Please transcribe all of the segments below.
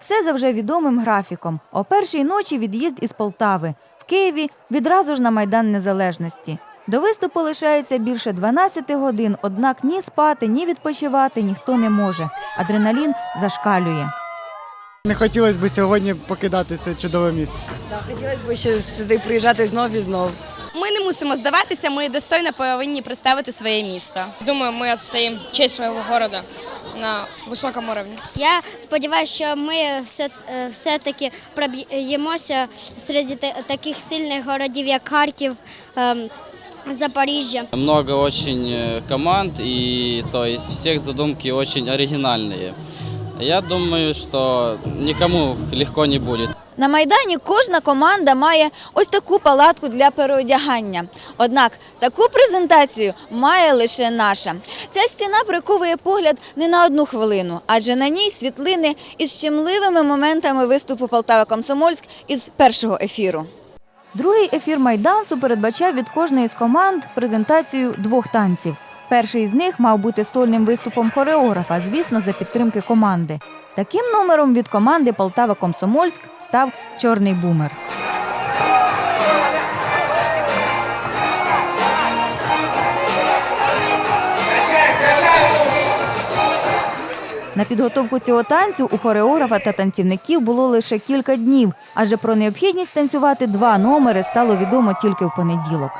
Все за вже відомим графіком. О першій ночі від'їзд із Полтави. В Києві відразу ж на Майдан Незалежності. До виступу лишається більше 12 годин, однак ні спати, ні відпочивати ніхто не може. Адреналін зашкалює. Не хотілося б сьогодні покидати це чудове місце. Так, хотілося б ще сюди приїжджати знов і знов. Ми не мусимо здаватися, ми достойно повинні представити своє місто. Думаю, мы отстоим честь своего города на высоком уровне. Я сподіваюся, що ми все, е, все-таки проб'ємося серед та- таких сильних городів, як Харків, ем, Запоріжжя. Много очень э, команд, и то есть всех задумки очень оригинальные. Я думаю, что никому легко не будет. На Майдані кожна команда має ось таку палатку для переодягання. Однак таку презентацію має лише наша. Ця стіна приковує погляд не на одну хвилину, адже на ній світлини із щемливими моментами виступу Полтава Комсомольськ із першого ефіру. Другий ефір майдансу передбачав від кожної з команд презентацію двох танців. Перший з них мав бути сольним виступом хореографа, звісно, за підтримки команди. Таким номером від команди Полтава Комсомольськ став чорний бумер. На підготовку цього танцю у хореографа та танцівників було лише кілька днів, адже про необхідність танцювати два номери стало відомо тільки в понеділок.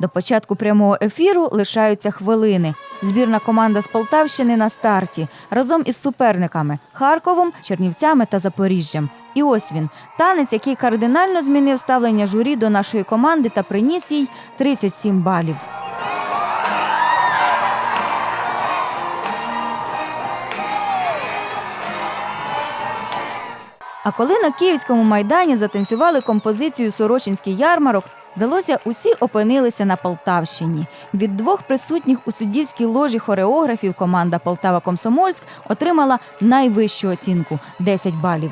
До початку прямого ефіру лишаються хвилини. Збірна команда з Полтавщини на старті разом із суперниками Харковом, Чернівцями та Запоріжжям. І ось він танець, який кардинально змінив ставлення журі до нашої команди та приніс їй 37 балів. А коли на київському майдані затанцювали композицію Сорочинський ярмарок, вдалося усі опинилися на Полтавщині. Від двох присутніх у суддівській ложі хореографів команда Полтава Комсомольськ отримала найвищу оцінку 10 балів.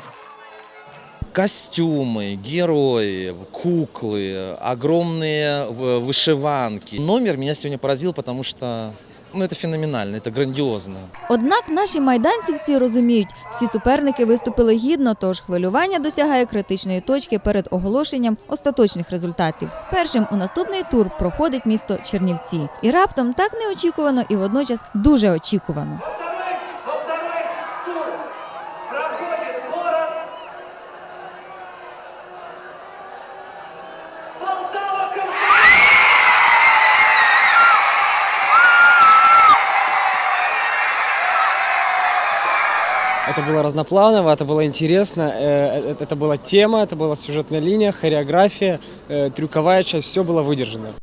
Костюмы, герои, куклы, огромные в- вышиванки. Номер меня сегодня поразил, потому что ну, це феноменально, це грандіозно. Однак наші майданцівці розуміють, всі суперники виступили гідно, тож хвилювання досягає критичної точки перед оголошенням остаточних результатів. Першим у наступний тур проходить місто Чернівці. І раптом так неочікувано і водночас дуже очікувано. Это было разнопланово, это было интересно, э, э, это была тема, это была сюжетная линия, хореография, э, трюковая часть, все было выдержано.